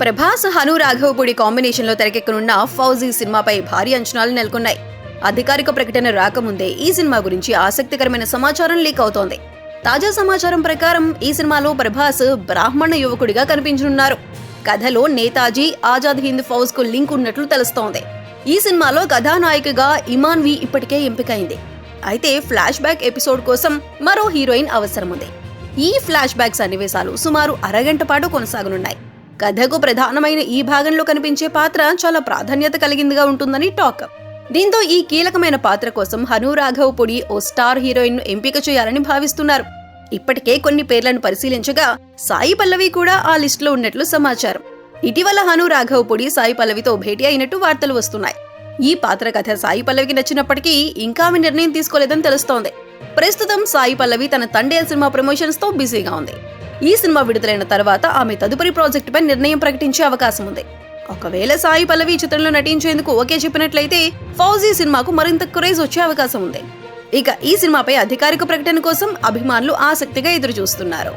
ప్రభాస్ హను రాఘవపూడి కాంబినేషన్లో తెరకెక్కనున్న ఫౌజీ సినిమాపై భారీ అంచనాలు నెలకొన్నాయి. అధికారిక ప్రకటన రాకముందే ఈ సినిమా గురించి ఆసక్తికరమైన సమాచారం లీక్ అవుతోంది. తాజా సమాచారం ప్రకారం ఈ సినిమాలో ప్రభాస్ బ్రాహ్మణ యువకుడిగా కనిపించనున్నారు. కథలో నేతాజీ ఆజాద్ హింద్ ఫౌజ్కు లింక్ ఉన్నట్లు తెలుస్తోంది. ఈ సినిమాలో కథానాయికగా ఇమాన్ వి ఇప్పటికే ఎంపికైంది. అయితే ఫ్లాష్ బ్యాక్ ఎపిసోడ్ కోసం మరో హీరోయిన్ అవసరం ఉంది ఈ ఫ్లాష్ బ్యాక్ సన్నివేశాలు సుమారు అరగంట పాటు కొనసాగనున్నాయి. కథకు ప్రధానమైన ఈ భాగంలో కనిపించే పాత్ర చాలా ప్రాధాన్యత కలిగిందిగా ఉంటుందని టాక్. దీంతో ఈ కీలకమైన పాత్ర కోసం హను రాఘవ్ పొడి ఓ స్టార్ హీరోయిన్ను ఎంపిక చేయాలని భావిస్తున్నారు. ఇప్పటికే కొన్ని పేర్లను పరిశీలించగా సాయి పల్లవి కూడా ఆ లిస్టులో ఉన్నట్లు సమాచారం. ఇటీవల హను రాఘవ్ పొడి సాయి పల్లవితో భేటీ అయినట్టు వార్తలు వస్తున్నాయి. ఈ పాత్ర కథ సాయి పల్లవికి నచ్చినప్పటికీ ఇంకా ఆమె నిర్ణయం తీసుకోలేదని తెలుస్తోంది. ప్రస్తుతం సాయి పల్లవి తన తండేల్ సినిమా ప్రమోషన్స్తో బిజీగా ఉంది. ఈ సినిమా విడుదలైన తర్వాత ఆమె తదుపరి ప్రాజెక్టుపై నిర్ణయం ప్రకటించే అవకాశం ఉంది. ఒకవేళ సాయి పల్లవి చిత్రంలో నటించేందుకు ఓకే చెప్పినట్లయితే ఫౌజీ సినిమాకు మరింత క్రేజ్ వచ్చే అవకాశం ఉంది. ఇక ఈ సినిమాపై అధికారిక ప్రకటన కోసం అభిమానులు ఆసక్తిగా ఎదురు చూస్తున్నారు